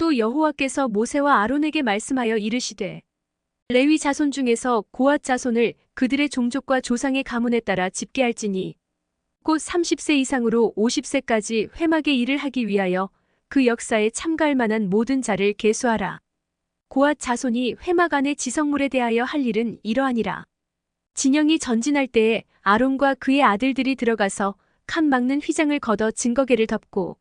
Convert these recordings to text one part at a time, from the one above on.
또 여호와께서 모세와 아론에게 말씀하여 이르시되 레위 자손 중에서 고앗 자손을 그들의 종족과 조상의 가문에 따라 집계할지니 곧 30세 이상으로 50세까지 회막의 일을 하기 위하여 그 역사에 참가할 만한 모든 자를 계수하라. 고앗 자손이 회막 안의 지성물에 대하여 할 일은 이러하니라. 진영이 전진할 때에 아론과 그의 아들들이 들어가서 칸 막는 휘장을 걷어 증거계를 덮고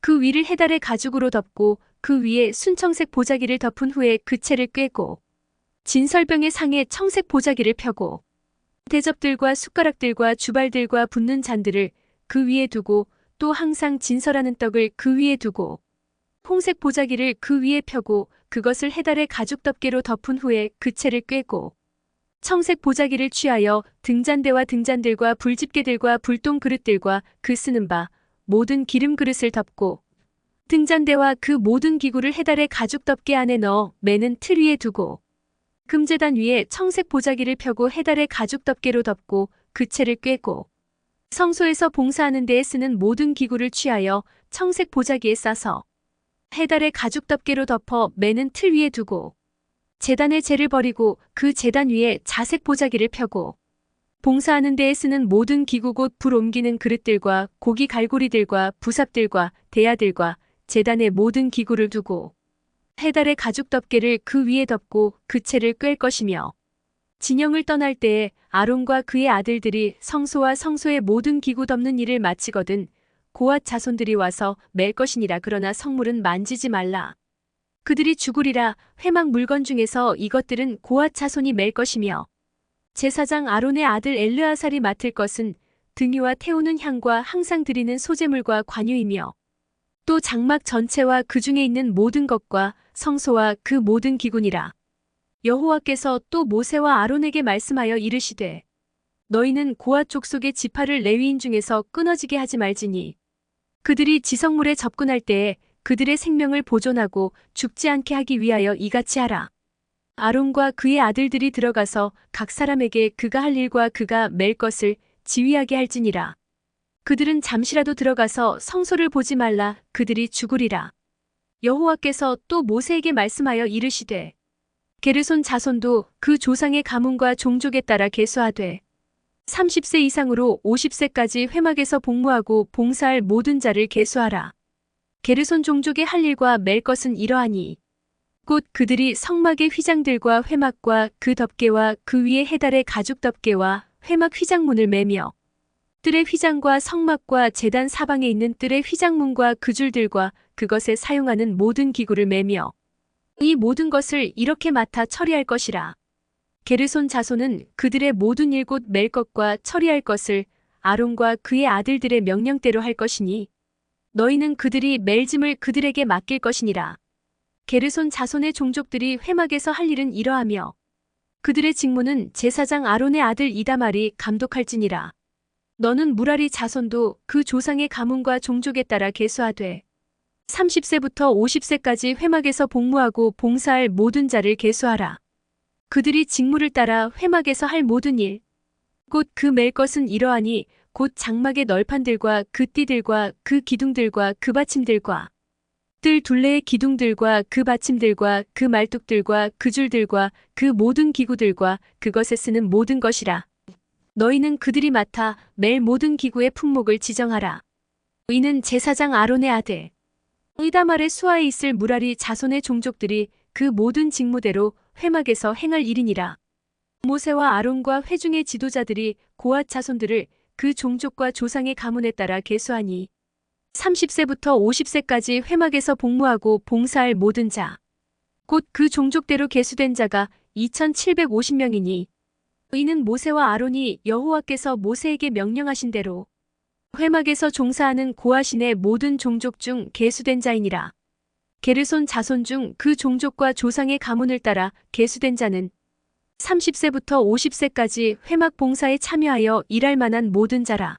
그 위를 해달의 가죽으로 덮고 그 위에 순청색 보자기를 덮은 후에 그 채를 꿰고 진설병의 상에 청색 보자기를 펴고 대접들과 숟가락들과 주발들과 붓는 잔들을 그 위에 두고 또 항상 진설하는 떡을 그 위에 두고 홍색 보자기를 그 위에 펴고 그것을 해달의 가죽 덮개로 덮은 후에 그 채를 꿰고 청색 보자기를 취하여 등잔대와 등잔들과 불집게들과 불똥 그릇들과 그 쓰는 바 모든 기름 그릇을 덮고 등잔대와 그 모든 기구를 해달의 가죽 덮개 안에 넣어 매는 틀 위에 두고 금재단 위에 청색 보자기를 펴고 해달의 가죽 덮개로 덮고 그 채를 꿰고 성소에서 봉사하는 데에 쓰는 모든 기구를 취하여 청색 보자기에 싸서 해달의 가죽 덮개로 덮어 매는 틀 위에 두고 재단의 재를 버리고 그 재단 위에 자색 보자기를 펴고 봉사하는 데에 쓰는 모든 기구 곧 불 옮기는 그릇들과 고기 갈고리들과 부삽들과 대야들과 재단의 모든 기구를 두고 해달의 가죽 덮개를 그 위에 덮고 그 채를 꿰 것이며 진영을 떠날 때에 아론과 그의 아들들이 성소와 성소의 모든 기구 덮는 일을 마치거든 고앗 자손들이 와서 맬 것이니라 그러나 성물은 만지지 말라. 그들이 죽으리라 회막 물건 중에서 이것들은 고앗 자손이 맬 것이며 제사장 아론의 아들 엘르아살이 맡을 것은 등유와 태우는 향과 항상 드리는 소재물과 관유이며 또 장막 전체와 그 중에 있는 모든 것과 성소와 그 모든 기군이라. 여호와께서 또 모세와 아론에게 말씀하여 이르시되 너희는 고앗 족속의 지파를 레위인 중에서 끊어지게 하지 말지니 그들이 지성물에 접근할 때에 그들의 생명을 보존하고 죽지 않게 하기 위하여 이같이 하라. 아론과 그의 아들들이 들어가서 각 사람에게 그가 할 일과 그가 맬 것을 지휘하게 할지니라. 그들은 잠시라도 들어가서 성소를 보지 말라 그들이 죽으리라. 여호와께서 또 모세에게 말씀하여 이르시되 게르손 자손도 그 조상의 가문과 종족에 따라 계수하되 30세 이상으로 50세까지 회막에서 복무하고 봉사할 모든 자를 계수하라. 게르손 종족의 할 일과 맬 것은 이러하니 곧 그들이 성막의 휘장들과 회막과 그 덮개와 그 위에 해달의 가죽 덮개와 회막 휘장문을 매며 뜰의 휘장과 성막과 재단 사방에 있는 뜰의 휘장문과 그 줄들과 그것에 사용하는 모든 기구를 매며 이 모든 것을 이렇게 맡아 처리할 것이라. 게르손 자손은 그들의 모든 일곧맬 것과 처리할 것을 아론과 그의 아들들의 명령대로 할 것이니 너희는 그들이 맬 짐을 그들에게 맡길 것이니라. 게르손 자손의 종족들이 회막에서 할 일은 이러하며 그들의 직무는 제사장 아론의 아들 이다말이 감독할지니라. 너는 무라리 자손도 그 조상의 가문과 종족에 따라 계수하되 30세부터 50세까지 회막에서 복무하고 봉사할 모든 자를 계수하라. 그들이 직무를 따라 회막에서 할 모든 일, 곧그맬 것은 이러하니 곧 장막의 널판들과 그 띠들과 그 기둥들과 그 받침들과 뜰 둘레의 기둥들과 그 받침들과 그 말뚝들과 그 줄들과 그 모든 기구들과 그것에 쓰는 모든 것이라. 너희는 그들이 맡아 맬 모든 기구의 품목을 지정하라. 이는 제사장 아론의 아들. 의다말의 수하에 있을 무라리 자손의 종족들이 그 모든 직무대로 회막에서 행할 일이니라. 모세와 아론과 회중의 지도자들이 고앗 자손들을 그 종족과 조상의 가문에 따라 계수하니 30세부터 50세까지 회막에서 복무하고 봉사할 모든 자. 곧 그 종족대로 계수된 자가 2750명이니 이는 모세와 아론이 여호와께서 모세에게 명령하신 대로 회막에서 종사하는 고아신의 모든 종족 중 계수된 자이니라. 게르손 자손 중 그 종족과 조상의 가문을 따라 계수된 자는 30세부터 50세까지 회막 봉사에 참여하여 일할 만한 모든 자라.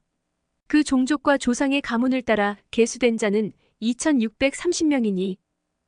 그 종족과 조상의 가문을 따라 계수된 자는 2630명이니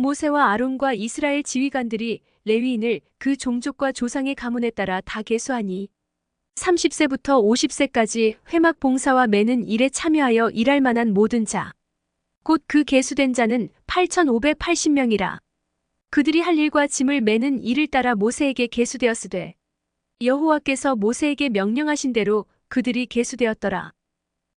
모세와 아론과 이스라엘 지휘관들이 레위인을 그 종족과 조상의 가문에 따라 다 계수하니 30세부터 50세까지 회막 봉사와 매는 일에 참여하여 일할 만한 모든 자. 곧 그 계수된 자는 8,580명이라. 그들이 할 일과 짐을 매는 일을 따라 모세에게 계수되었으되 여호와께서 모세에게 명령하신 대로 그들이 계수되었더라.